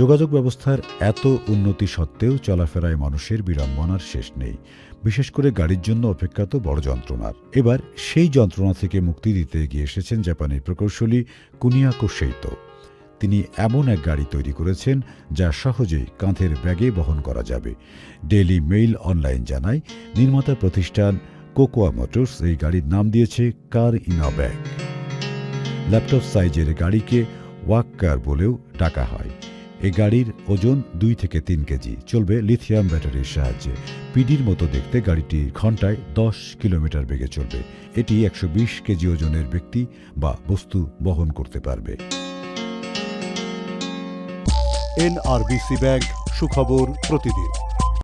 যোগাযোগ ব্যবস্থার এত উন্নতি সত্ত্বেও চলাফেরায় মানুষের বিড়ম্বনার শেষ নেই। বিশেষ করে গাড়ির জন্য অপেক্ষা তো বড় যন্ত্রণার। এবার সেই যন্ত্রণা থেকে মুক্তি দিতে এগিয়ে এসেছেন জাপানের প্রকৌশলী কুনিয়াকো সেইতো। তিনি এমন এক গাড়ি তৈরি করেছেন যা সহজেই কাঁধের ব্যাগে বহন করা যাবে। ডেইলি মেইল অনলাইন জানায়, নির্মাতা প্রতিষ্ঠান কোকোয়া মোটরস এই গাড়ির নাম দিয়েছে কার ইন ব্যাগ। ল্যাপটপ সাইজের গাড়িকে ওয়াক কার বলেও ডাকা হয়। এই গাড়ির ওজন দুই থেকে তিন কেজি। চলবে লিথিয়াম ব্যাটারির সাহায্যে। পিডির মতো দেখতে গাড়িটি ঘন্টায় দশ কিলোমিটার বেগে চলবে। এটি একশো বিশ কেজি ওজনের ব্যক্তি বা বস্তু বহন করতে পারবে। এনআরবিসি ব্যাংক, সুখবর প্রতিদিন।